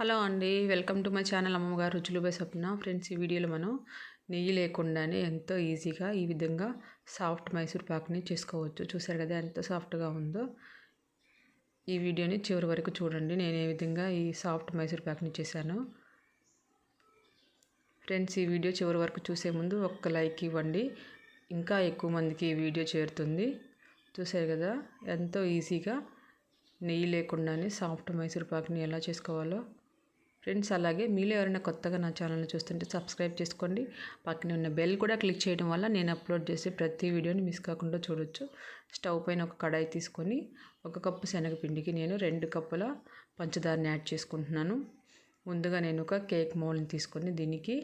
Hello అండి welcome to my channel అమ్మగారు రుచులు బై స్వప్న. ఫ్రెండ్స్ ఈ వీడియోలో మనం నెయ్యి లేకుండానే ఎంతో ఈజీగా ఈ విధంగా సాఫ్ట్ మైసూర్ పాక్ని చేసుకోవచ్చు. చూసారు కదా ఎంత సాఫ్ట్గా ఉందో. ఈ వీడియోని చివరి వరకు చూడండి నేను ఏ విధంగా ఈ సాఫ్ట్ మైసూర్ పాక్ని చేశాను. ఫ్రెండ్స్ ఈ వీడియో చివరి వరకు చూసే ముందు ఒక్క లైక్ ఇవ్వండి. ఇంకా ఎక్కువ మందికి ఈ వీడియో చేరుతుంది. చూసారు కదా ఎంతో ఈజీగా నెయ్యి లేకుండానే సాఫ్ట్ మైసూర్ పాక్ని ఎలా చేసుకోవాలో. ఫ్రెండ్స్ అలాగే మీలో ఎవరైనా కొత్తగా నా ఛానల్ని చూస్తుంటే సబ్స్క్రైబ్ చేసుకోండి. పక్కన ఉన్న బెల్ కూడా క్లిక్ చేయడం వల్ల నేను అప్లోడ్ చేసే ప్రతి వీడియోని మిస్ కాకుండా చూడొచ్చు. స్టవ్ పైన ఒక కడాయి తీసుకొని ఒక కప్పు శనగపిండికి నేను రెండు కప్పుల పంచదారని యాడ్ చేసుకుంటున్నాను. ముందుగా నేను ఒక కేక్ మౌల్ని తీసుకొని దీనికి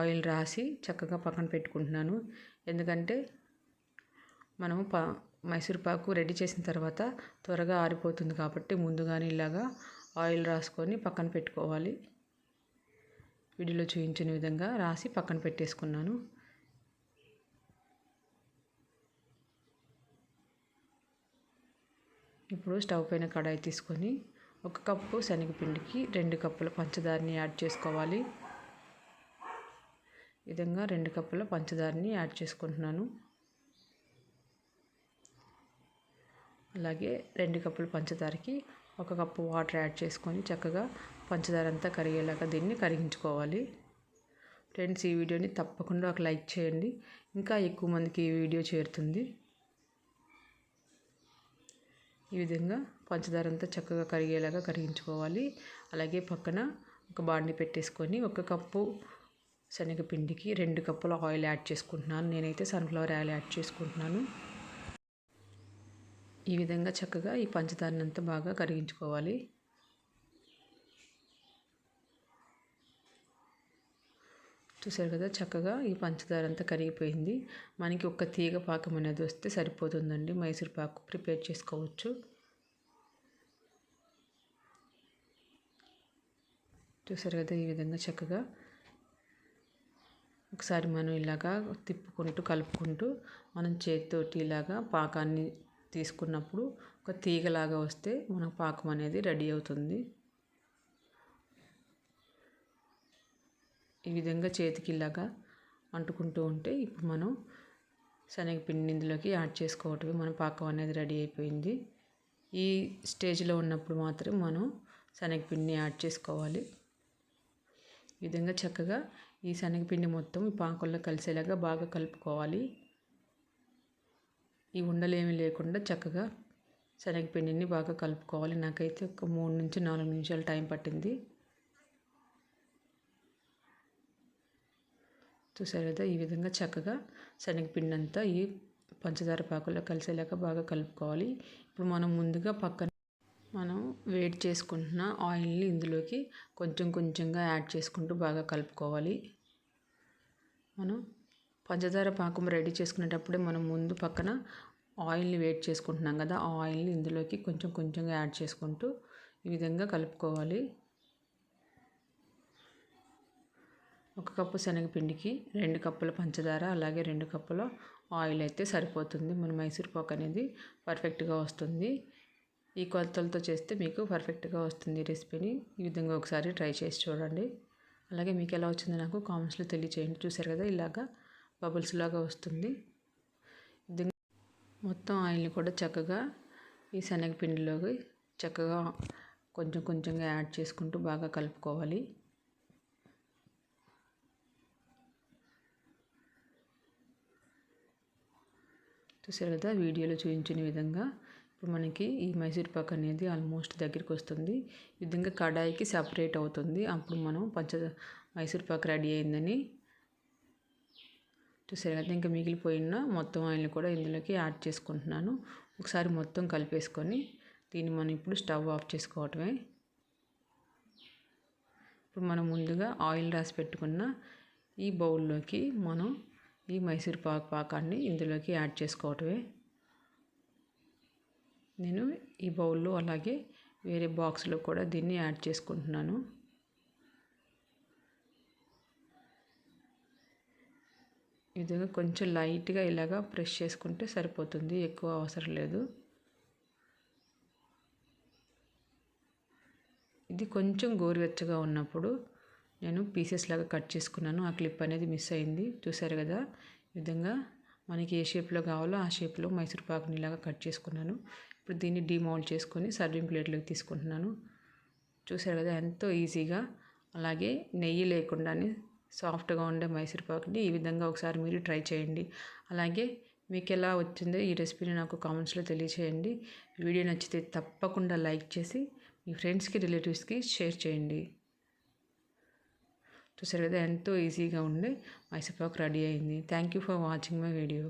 ఆయిల్ రాసి చక్కగా పక్కన పెట్టుకుంటున్నాను. ఎందుకంటే మనము పా మైసూర్ పాకు రెడీ చేసిన తర్వాత త్వరగా ఆరిపోతుంది కాబట్టి ముందుగానే ఇలాగా ఆయిల్ రాసుకొని పక్కన పెట్టుకోవాలి. వీడియోలో చూపించిన విధంగా రాసి పక్కన పెట్టేసుకున్నాను. ఇప్పుడు స్టవ్ పైన కడాయి తీసుకొని ఒక కప్పు శనగపిండికి రెండు కప్పుల పంచదారని యాడ్ చేసుకోవాలి. విధంగా రెండు కప్పుల పంచదారని యాడ్ చేసుకుంటున్నాను. అలాగే రెండు కప్పుల పంచదారకి ఒక కప్పు వాటర్ యాడ్ చేసుకొని చక్కగా పంచదార అంతా కరిగేలాగా దీన్ని కరిగించుకోవాలి. ఫ్రెండ్స్ ఈ వీడియోని తప్పకుండా ఒక లైక్ చేయండి. ఇంకా ఎక్కువ మందికి ఈ వీడియో చేరుతుంది. ఈ విధంగా పంచదార అంతా చక్కగా కరిగేలాగా కరిగించుకోవాలి. అలాగే పక్కన ఒక బాండి పెట్టేసుకొని ఒక కప్పు శనగపిండికి రెండు కప్పుల ఆయిల్ యాడ్ చేసుకుంటున్నాను. నేనైతే సన్ఫ్లవర్ ఆయిల్ యాడ్ చేసుకుంటున్నాను. ఈ విధంగా చక్కగా ఈ పంచదారని అంతా బాగా కరిగించుకోవాలి. చూసారు కదా చక్కగా ఈ పంచదార అంతా కరిగిపోయింది. మనకి ఒక తీగ పాకం అనేది వస్తే సరిపోతుందండి. మైసూర్ పాకు ప్రిపేర్ చేసుకోవచ్చు. చూసారు కదా ఈ విధంగా చక్కగా ఒకసారి మనం ఇలాగా తిప్పుకుంటూ కలుపుకుంటూ మనం చేతితోటి ఇలాగా పాకాన్ని తీసుకున్నప్పుడు ఒక తీగలాగా వస్తే మన పాకం అనేది రెడీ అవుతుంది. ఈ విధంగా చేతికి ఇలాగా అంటుకుంటూ ఉంటే ఇప్పుడు మనం శనగపిండి ఇందులోకి యాడ్ చేసుకోవటమే మన పాకం అనేది రెడీ అయిపోయింది. ఈ స్టేజ్లో ఉన్నప్పుడు మాత్రం మనం శనగపిండిని యాడ్ చేసుకోవాలి. ఈ విధంగా చక్కగా ఈ శనగపిండి మొత్తం ఈ పాకంలో కలిసేలాగా బాగా కలుపుకోవాలి. ఈ ఉండలేమి లేకుండా చక్కగా శనగపిండిని బాగా కలుపుకోవాలి. నాకైతే ఒక మూడు నుంచి నాలుగు నిమిషాలు టైం పట్టింది. చూసారు కదా ఈ విధంగా చక్కగా శనగపిండి అంతా ఈ పంచదార పాకులో కలిసేలాగా బాగా కలుపుకోవాలి. ఇప్పుడు మనం ముందుగా పక్కన మనం వేడి చేసుకుంటున్న ఆయిల్ని ఇందులోకి కొంచెం కొంచెంగా యాడ్ చేసుకుంటూ బాగా కలుపుకోవాలి. మనం పంచదార పాకం రెడీ చేసుకునేటప్పుడే మనం ముందు పక్కన ఆయిల్ని వేడి చేసుకుంటున్నాం కదా ఆ ఆయిల్ని ఇందులోకి కొంచెం కొంచెంగా యాడ్ చేసుకుంటూ ఈ విధంగా కలుపుకోవాలి. ఒక కప్పు శనగపిండికి రెండు కప్పుల పంచదార అలాగే రెండు కప్పుల ఆయిల్ అయితే సరిపోతుంది. మన మైసూర్ పాక్ అనేది పర్ఫెక్ట్గా వస్తుంది. ఈ కొలతలతో చేస్తే మీకు పర్ఫెక్ట్గా వస్తుంది రెసిపీని. ఈ విధంగా ఒకసారి ట్రై చేసి చూడండి. అలాగే మీకు ఎలా వచ్చిందో నాకు కామెంట్స్లో తెలియచేయండి. చూసారు కదా ఇలాగా బబుల్స్ లాగా వస్తుంది. మొత్తం ఆయిల్ని కూడా చక్కగా ఈ శనగపిండిలోకి చక్కగా కొంచెం కొంచెంగా యాడ్ చేసుకుంటూ బాగా కలుపుకోవాలి. చూసారు కదా వీడియోలో చూపించిన విధంగా ఇప్పుడు మనకి ఈ మైసూర్ పాక్ అనేది ఆల్మోస్ట్ దగ్గరికి వస్తుంది. ఈ విధంగా కడాయికి సపరేట్ అవుతుంది. అప్పుడు మనం పంచ మైసూర్ పాక్ రెడీ అయిందని చూసారు కదా ఇంకా మిగిలిపోయిన మొత్తం ఆయిల్ని కూడా ఇందులోకి యాడ్ చేసుకుంటున్నాను. ఒకసారి మొత్తం కలిపేసుకొని దీన్ని మనం ఇప్పుడు స్టవ్ ఆఫ్ చేసుకోవటమే. ఇప్పుడు మనం ముందుగా ఆయిల్ రాసి పెట్టుకున్న ఈ బౌల్లోకి మనం ఈ మైసూర్ పాక్ పాకాన్ని ఇందులోకి యాడ్ చేసుకోవటమే. నేను ఈ బౌల్లో అలాగే వేరే బాక్స్లో కూడా దీన్ని యాడ్ చేసుకుంటున్నాను. విధంగా కొంచెం లైట్గా ఇలాగా ప్రెస్ చేసుకుంటే సరిపోతుంది ఎక్కువ అవసరం లేదు. ఇది కొంచెం గోరువెచ్చగా ఉన్నప్పుడు నేను పీసెస్ లాగా కట్ చేసుకున్నాను. ఆ క్లిప్ అనేది మిస్ అయింది. చూసారు కదా? ఈ విధంగా మనకి ఏ షేప్లో కావాలో ఆ షేప్లో మైసూర్ పాకుని ఇలాగా కట్ చేసుకున్నాను. ఇప్పుడు దీన్ని డిమౌల్డ్ చేసుకొని సర్వింగ్ ప్లేట్లోకి తీసుకుంటున్నాను. చూసారు కదా? ఎంతో ఈజీగా. అలాగే నెయ్యి లేకుండానే సాఫ్ట్గా ఉండే మైసూర్ పాకుని ఈ విధంగా ఒకసారి మీరు ట్రై చేయండి. అలాగే మీకు ఎలా వచ్చిందో ఈ రెసిపీని నాకు కామెంట్స్లో తెలియచేయండి. వీడియో నచ్చితే తప్పకుండా లైక్ చేసి మీ ఫ్రెండ్స్కి రిలేటివ్స్కి షేర్ చేయండి. చూసారు కదా ఎంతో ఈజీగా ఉండే మైసూర్ పాక్ రెడీ అయింది. Thank you for watching my video.